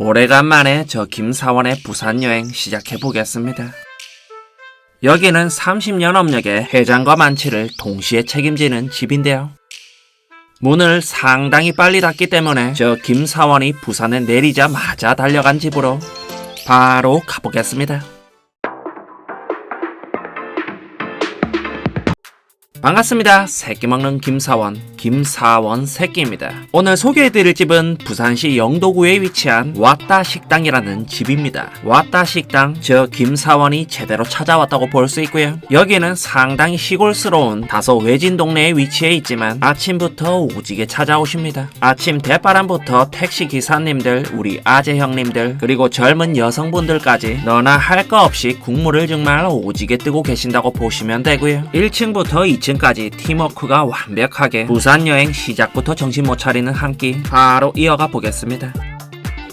오래간만에 저 김사원의 부산 여행 시작해 보겠습니다. 여기는 30년 업력의 해장과 만취를 동시에 책임지는 집인데요. 문을 상당히 빨리 닫기 때문에 저 김사원이 부산에 내리자마자 달려간 집으로 바로 가보겠습니다. 반갑습니다. 새끼 먹는 김사원, 김사원 새끼입니다. 오늘 소개해드릴 집은 부산시 영도구에 위치한 왔다 식당이라는 집입니다. 왔다 식당, 저 김사원이 제대로 찾아왔다고 볼 수 있고요. 여기는 상당히 시골스러운 다소 외진 동네에 위치해 있지만 아침부터 오지게 찾아오십니다. 아침 대바람부터 택시 기사님들, 우리 아재 형님들, 그리고 젊은 여성분들까지 너나 할 거 없이 국물을 정말 오지게 뜨고 계신다고 보시면 되고요. 1층부터 2층 까지 팀워크가 완벽하게 부산 여행 시작부터 정신 못 차리는 한 끼 바로 이어가 보겠습니다.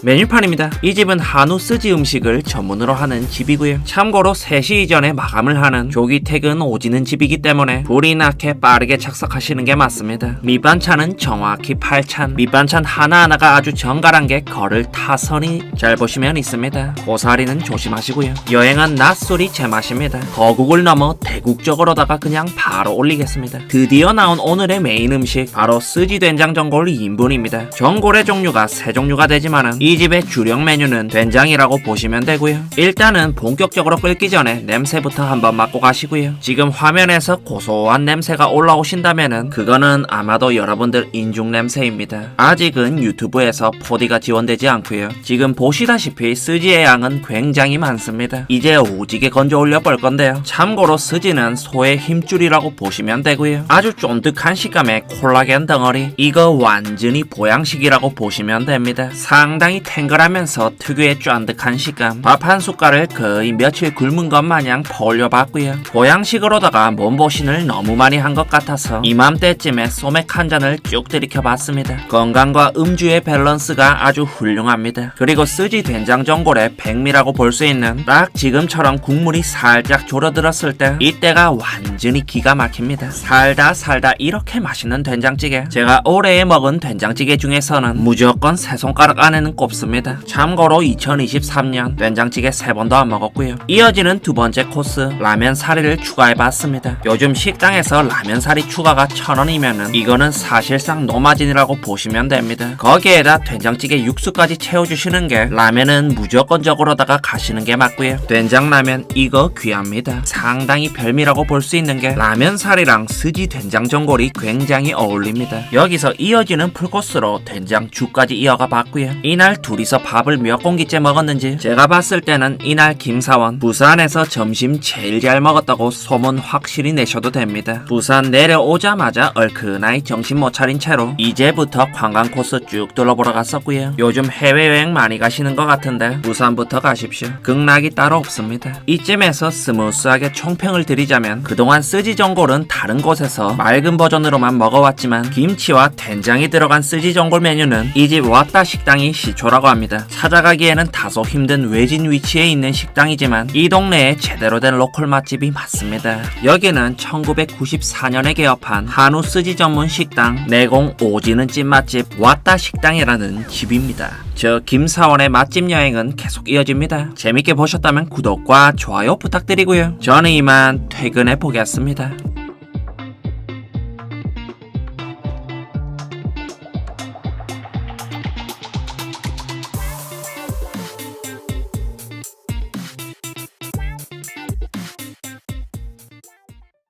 메뉴판입니다. 이 집은 한우 쓰지 음식을 전문으로 하는 집이고요. 참고로 3시 이전에 마감을 하는 조기 퇴근 오지는 집이기 때문에 불이 나게 빠르게 착석하시는 게 맞습니다. 밑반찬은 정확히 8찬. 밑반찬 하나하나가 아주 정갈한 게 걸을 타선이 잘 보시면 있습니다. 고사리는 조심하시고요. 여행은 낮술이 제맛입니다. 거국을 넘어 대국 적으로다가 그냥 바로 올리겠습니다. 드디어 나온 오늘의 메인 음식 바로 쓰지 된장 전골 2인분입니다. 전골의 종류가 세 종류가 되지만은 이 집의 주력 메뉴는 된장이라고 보시면 되고요. 일단은 본격적으로 끓기 전에 냄새부터 한번 맡고 가시고요. 지금 화면에서 고소한 냄새가 올라오신다면은 그거는 아마도 여러분들 인중 냄새입니다. 아직은 유튜브에서 4D가 지원되지 않고요. 지금 보시다시피 스지의 양은 굉장히 많습니다. 이제 오지게 건져 올려 볼 건데요. 참고로 스지는 소의 힘줄이라고 보시면 되고요. 아주 쫀득한 식감의 콜라겐 덩어리. 이거 완전히 보양식이라고 보시면 됩니다. 상당히 탱글하면서 특유의 쫀득한 식감. 밥 한 숟갈을 거의 며칠 굶은 것 마냥 퍼올려 봤고요. 보양식으로다가 몸보신을 너무 많이 한 것 같아서 이맘때쯤에 소맥 한 잔을 쭉 들이켜 봤습니다. 건강과 음주의 밸런스가 아주 훌륭합니다. 그리고 쓰지 된장 전골의 백미라고 볼 수 있는 딱 지금처럼 국물이 살짝 졸어들었을 때 이때가 완전히 기가 막힙니다. 살다 살다 이렇게 맛있는 된장찌개 제가 올해에 먹은 된장찌개 중에서는 무조건 세 손가락 안에는 꼽습니다. 참고로 2023년 된장찌개 세 번도 안 먹었고요. 이어지는 두 번째 코스 라면 사리를 추가해봤습니다. 요즘 식당에서 라면 사리 추가가 천 원이면은 이거는 사실상 노마진이라고 보시면 됩니다. 거기에다 된장찌개 육수까지 채워주시는 게 라면은 무조건적으로다가 가시는 게 맞고요. 된장라면 이거 귀합니다. 상당히 별미라고 볼 수 있는 게 라면 사리랑 스지 된장 전골이 굉장히 어울립니다. 여기서 이어지는 풀코스로 된장죽까지 이어가 봤고요. 이날 둘이서 밥을 몇 공기째 먹었는지 제가 봤을 때는 이날 김사원 부산에서 점심 제일 잘 먹었다고 소문 확실히 내셔도 됩니다. 부산 내려오자마자 얼큰하게 정신 못 차린 채로 이제부터 관광 코스 쭉 둘러보러 갔었고요. 요즘 해외여행 많이 가시는 것 같은데 부산부터 가십시오. 극락이 따로 없습니다. 이쯤에서 스무스하게 총평을 드리자면 그동안 쓰지 전골은 다른 곳에서 맑은 버전으로만 먹어왔지만 김치와 된장이 들어간 쓰지 전골 메뉴는 이 집 왔다 식당이 시초 라고 합니다. 찾아가기에는 다소 힘든 외진 위치에 있는 식당이지만 이 동네에 제대로 된 로컬 맛집이 맞습니다. 여기는 1994년에 개업한 한우 쓰지 전문 식당 내공 오지는 찐맛집 왔다 식당이라는 집입니다. 저 김사원의 맛집 여행은 계속 이어집니다. 재밌게 보셨다면 구독과 좋아요 부탁드리고요. 저는 이만 퇴근해 보겠습니다.